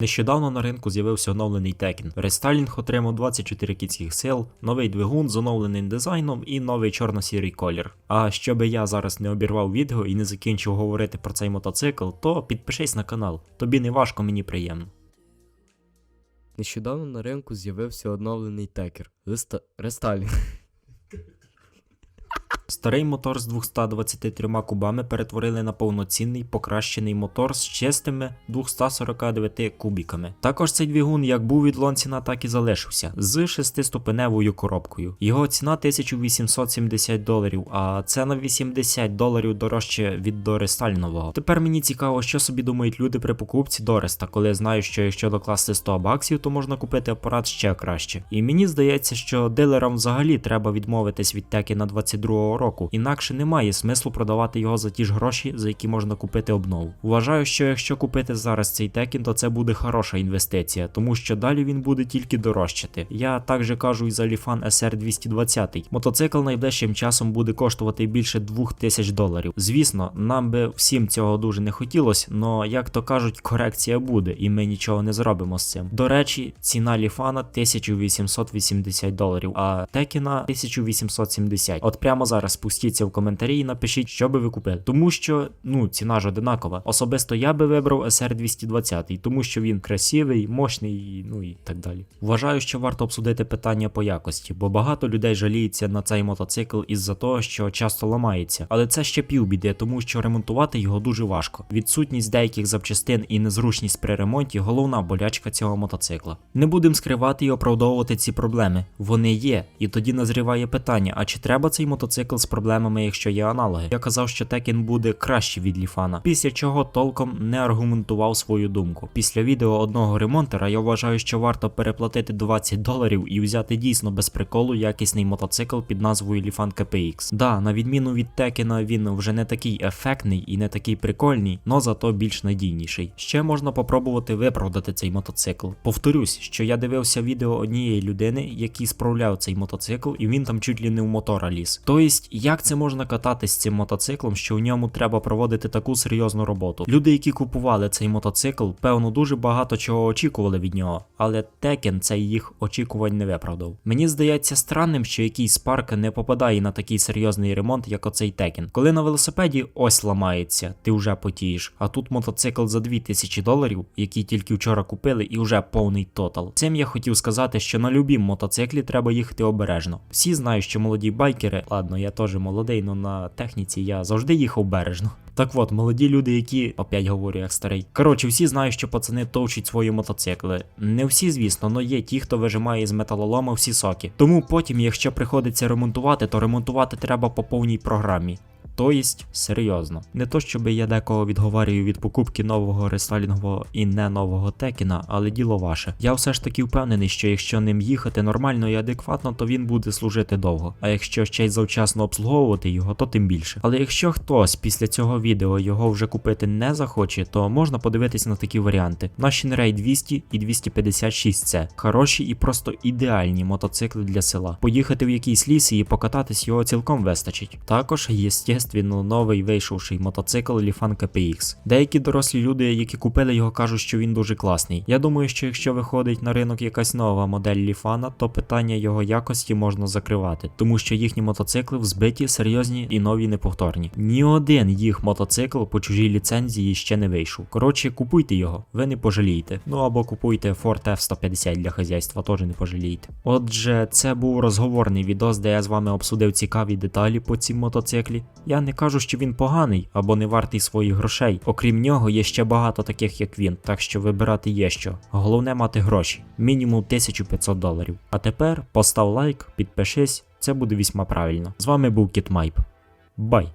Нещодавно на ринку з'явився оновлений Tekken. Рестайлінг отримав 24 кінських сил, новий двигун з оновленим дизайном і новий чорно-сірий колір. А щоби я зараз не обірвав відео і не закінчив говорити про цей мотоцикл, то підпишись на канал. Тобі не важко, мені приємно. Нещодавно на ринку з'явився оновлений текер. Реста... Рестайлінг. Старий мотор з 223 кубами перетворили на повноцінний покращений мотор з чистими 249 кубіками. Також цей двигун як був від Лонціна, так і залишився з шестиступеневою коробкою. Його ціна 1870 доларів, а це на 80 доларів дорожче від дорестальнового. Тепер мені цікаво, що собі думають люди при покупці Дореста, коли знають, що якщо докласти 100 баксів, то можна купити апарат ще краще. І мені здається, що дилерам взагалі треба відмовитись від теки на 22 року, інакше немає смислу продавати його за ті ж гроші, за які можна купити обнову. Вважаю, що якщо купити зараз цей текін, то це буде хороша інвестиція, тому що далі він буде тільки дорожчати. Я також кажу і за Ліфан SR 220. Мотоцикл найближчим часом буде коштувати більше 2000 доларів. Звісно, нам би всім цього дуже не хотілося, але як то кажуть, корекція буде, і ми нічого не зробимо з цим. До речі, ціна Ліфана 1880 доларів, а Текіна 1870. От прямо зараз спустіться в коментарі і напишіть, що би ви купили. Тому що ну ціна ж одинакова. Особисто я би вибрав SR 220, тому що він красивий, мощний, ну і так далі. Вважаю, що варто обсудити питання по якості, бо багато людей жаліється на цей мотоцикл із-за того, що часто ламається. Але це ще півбіди, тому що ремонтувати його дуже важко. Відсутність деяких запчастин і незручність при ремонті головна болячка цього мотоцикла. Не будемо скривати і оправдовувати ці проблеми. Вони є, і тоді назріває питання: а чи треба цей мотоцикл з проблемами, якщо є аналоги? Я казав, що Текен буде краще від Ліфана, після чого толком не аргументував свою думку. Після відео одного ремонтера я вважаю, що варто переплатити 20 доларів і взяти дійсно без приколу якісний мотоцикл під назвою Ліфан KPX. Да, на відміну від Текена, він вже не такий ефектний і не такий прикольний, но зато більш надійніший. Ще можна попробувати виправдати цей мотоцикл. Повторюсь, що я дивився відео однієї людини, який справляв цей мотоцикл, і він там чуть ли не в мотора ліз. Тобто, як це можна кататись цим мотоциклом, що в ньому треба проводити таку серйозну роботу? Люди, які купували цей мотоцикл, певно, дуже багато чого очікували від нього, але Текен цей їх очікувань не виправдав. Мені здається странним, що якийсь парк не попадає на такий серйозний ремонт, як оцей Текен. Коли на велосипеді ось ламається, ти вже потієш. А тут мотоцикл за 2000 доларів, який тільки вчора купили, і вже повний тотал. Цим я хотів сказати, що на любім мотоциклі треба їхати обережно. Всі знають, що молоді байкери, ладно, я теж молодий, але на техніці я завжди їхав бережно. Так от, молоді люди, які опять говорю як старий. Коротше, всі знають, що пацани товчуть свої мотоцикли. Не всі, звісно, але є ті, хто вижимає з металолома всі соки. Тому потім, якщо приходиться ремонтувати, то ремонтувати треба по повній програмі. Тобто, серйозно. Не то, щоб я декого відговарюю від покупки нового рестайлінгового і не нового текіна, але діло ваше. Я все ж таки впевнений, що якщо ним їхати нормально і адекватно, то він буде служити довго. А якщо ще й завчасно обслуговувати його, то тим більше. Але якщо хтось після цього відео його вже купити не захоче, то можна подивитись на такі варіанти. Наші Ray 200 і 256C. Хороші і просто ідеальні мотоцикли для села. Поїхати в якийсь ліс і покататись його цілком вистачить. Також, єстественно, новий вийшовший мотоцикл Lifan KPX. Деякі дорослі люди, які купили його, кажуть, що він дуже класний. Я думаю, що якщо виходить на ринок якась нова модель Ліфана, то питання його якості можна закривати, тому що їхні мотоцикли взбиті, серйозні і нові неповторні. Ні один їх мотоцикл по чужій ліцензії ще не вийшов. Коротше, купуйте його, ви не пожалієте. Ну або купуйте Ford F150 для хазяйства, теж не пожалієте. Отже, це був розговорний відос, де я з вами обсудив цікаві деталі по цім мотоциклі. Я не кажу, що він поганий або не вартий своїх грошей. Окрім нього, є ще багато таких, як він, так що вибирати є що. Головне мати гроші, мінімум 1500 доларів. А тепер постав лайк, підпишись, це буде вісьма правильно. З вами був Кіт Майп. Бай!